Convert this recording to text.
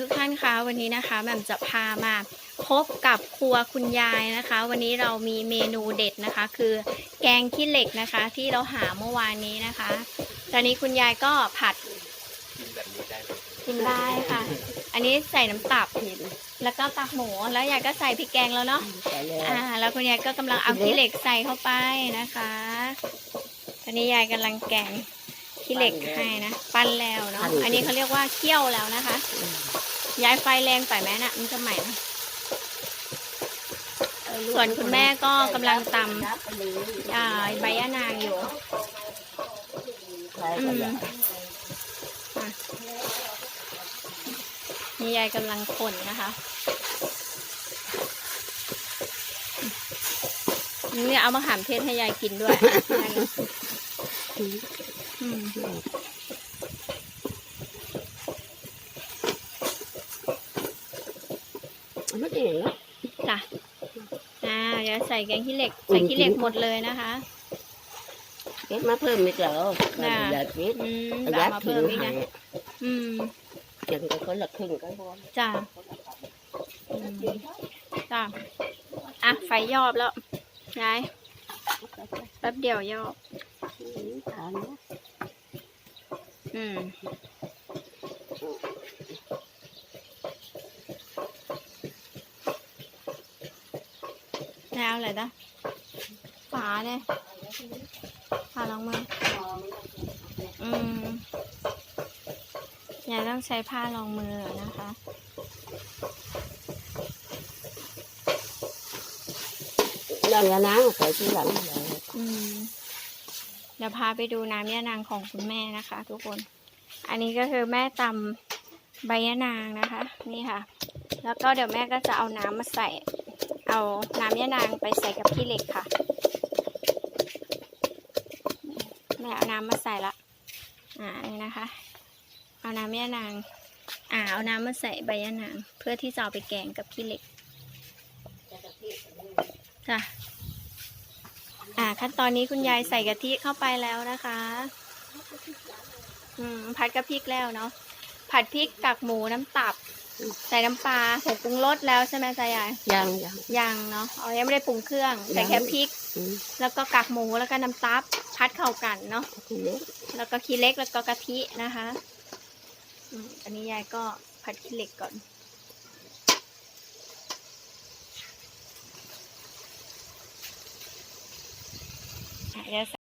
ทุกท่านคะวันนี้นะคะแหม่มจะพามาพบกับครัวคุณยายนะคะ วันนี้เรามีเมนูเด็ดนะคะ คือแกงขี้เหล็กนะคะ ที่เราหาเมื่อวานนี้นะคะ ตอนนี้คุณยายก็ผัดกินแบบนี้ได้ไหมกินได้ค่ะ อันนี้ใส่น้ำตับเห็นแล้วก็ตักหมูแล้วยายก็ใส่พริกแกงแล้วเนาะใส่แล้วอ่า แล้วคุณยายก็กำลังเอาขี้เหล็กใส่เข้าไปนะคะ ตอนนี้ยายกำลังแกงขี้เหล็กให้นะ ปั้นแล้วเนาะอันนี้เขาเรียกว่าเคี่ยวแล้วนะคะ ยายไฟแรงไปไหมน่ะมันจะใหม่นะส่วนคุณแม่ก็กำลังตำอ่าใบยะนางอยู่อืมอะนี่ยายกำลังคนนะคะนี่เอามาขามเทศให้ยายกินด้วยอืม ไม่ได้เนาะจ้ะอ่าเดี๋ยวใส่แกงขี้เหล็ก ใส่ขี้เหล็กหมดเลยนะคะเก็บมาเพิ่มไม่เจอน่ะอยากเก็บอืมอเดี๋ยวยากเอามาถึเพิ่งมอีกหานะยอืมจังก็คนละครึ่งก็พอจ้ะอืมจ้ะอะไฟยอบแล้วยายแป๊บเดียวยอบทานนะอืม แล้วอะไรนะฝาเนี่ยฝาลองมืออืมยายต้องใช้ผ้ารองมือนะคะอย่างนี้นะใส่ที่หลังเลยอืมเดี๋ยวพาไปดูน้ำยะนางของคุณแม่นะคะ ทุกคน อันนี้ก็คือแม่ตำใบยะนางนะคะ นี่ค่ะ แล้วก็เดี๋ยวแม่ก็จะเอาน้ำมาใส่ เอาน้ำยะนางไปใส่กับขี้เหล็กค่ะ แม่เอาน้ำมาใส่ละอ่านี่นะคะ เอาน้ำยะนาง อ่าเอาน้ำมาใส่ใบยะนาง เพื่อที่จะเอาไปแกงกับขี้เหล็กจ้ะอ่าขั้นตอนนี้คุณยายใส่กะทิเข้าไปแล้วนะคะ อืมผัดกะพริกแล้วเนาะผัดพริกกากหมูน้ำตับ ใส่น้ำปลาผงปรุงรสแล้วใช่ไหมจ๊ะยายยังยัง ยังเนาะอ๋อยังไม่ได้ปรุงเครื่องใส่แค่พริก อืมแล้วก็กากหมูแล้วก็น้ำตับพัดเข้ากันเนาะทีเล็กแล้วก็ขี้เล็กแล้วก็กะทินะคะอืมอันนี้ยายก็ผัดขี้เหล็กก่อนอะเดี๋ยว